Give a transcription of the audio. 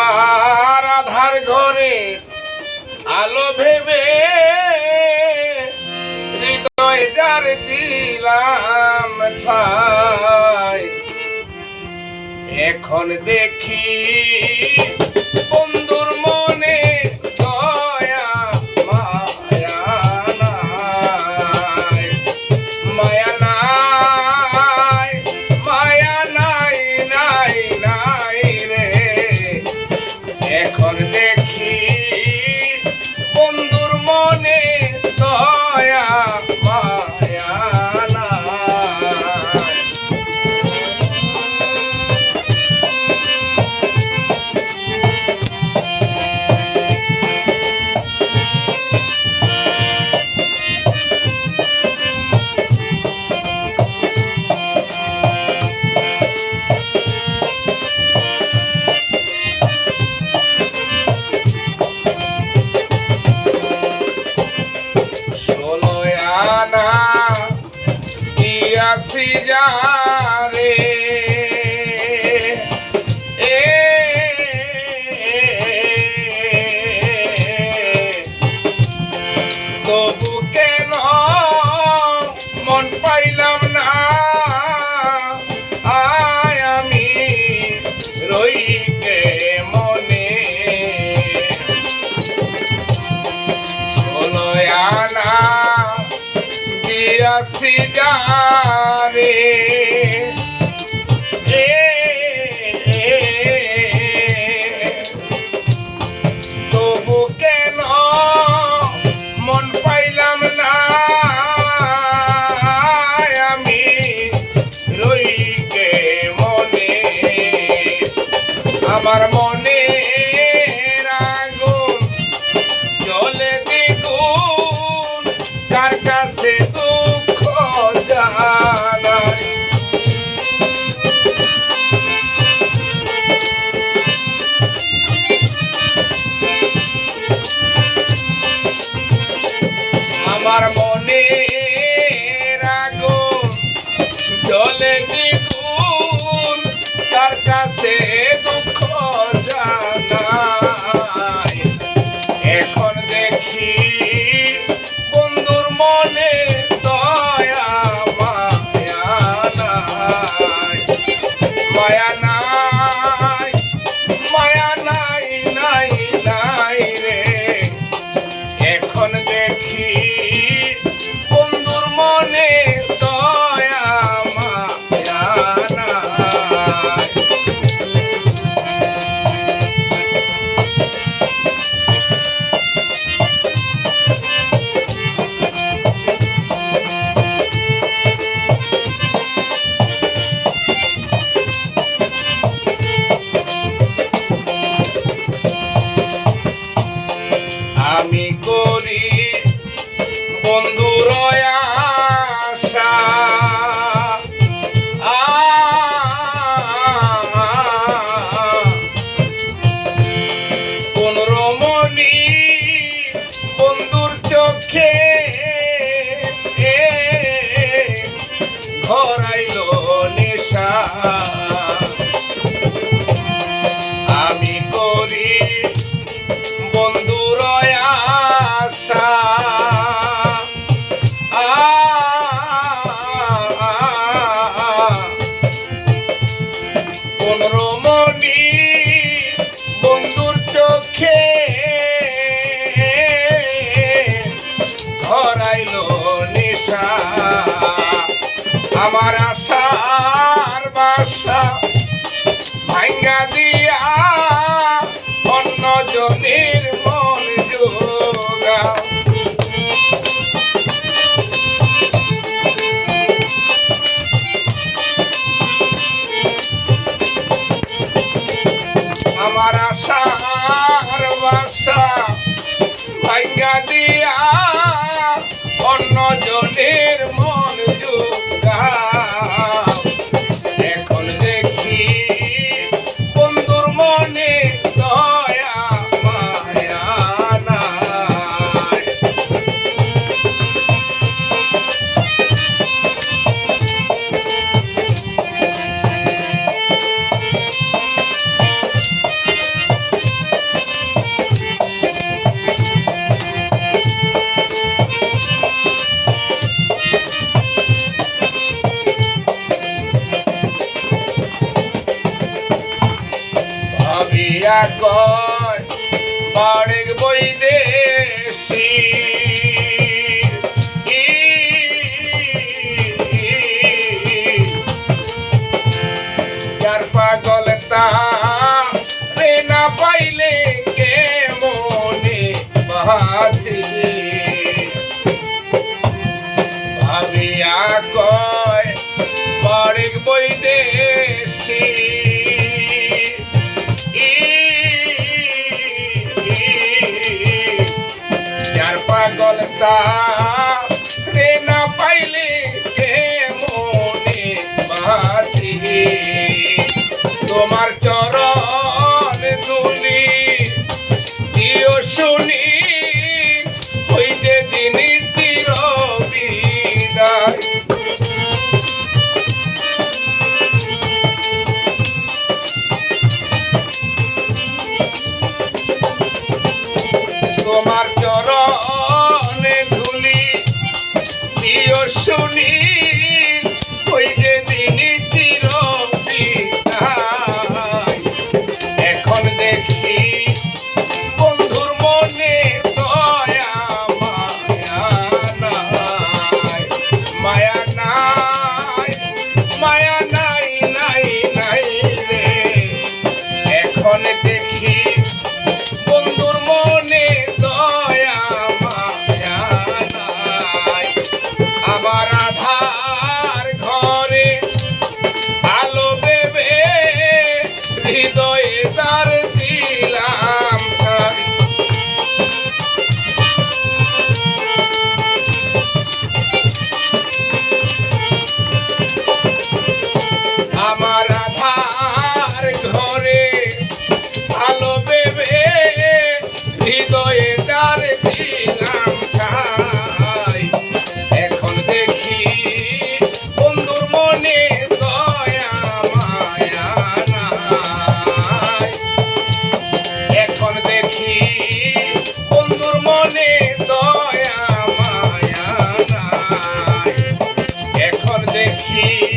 আমার আধার ঘরে আলো ভেবে হৃদয়টার দিলাম ঠাই। এখন দেখি যারে। এ তবু কেন মন পাইলাম না? আয় আমি রইকে দিয়াছি যারে তবু কেন মন পাইলাম না? আমি রইকে মনে আমার মনে কাছে দুঃখ জানাই আমার আশার বাসা ভাঙ্গা দিয়া অন্য জনের মন যোগা আমার আশার বাসা ভাঙ্গা দিয়া অন্য জনের মন দিয়া কয় অনেক বই দেশি যার পাগল তা রে না পাইলে কে মনে বাঁচি? ভাবিয়া কয় অনেক বই দেশি cantar. see.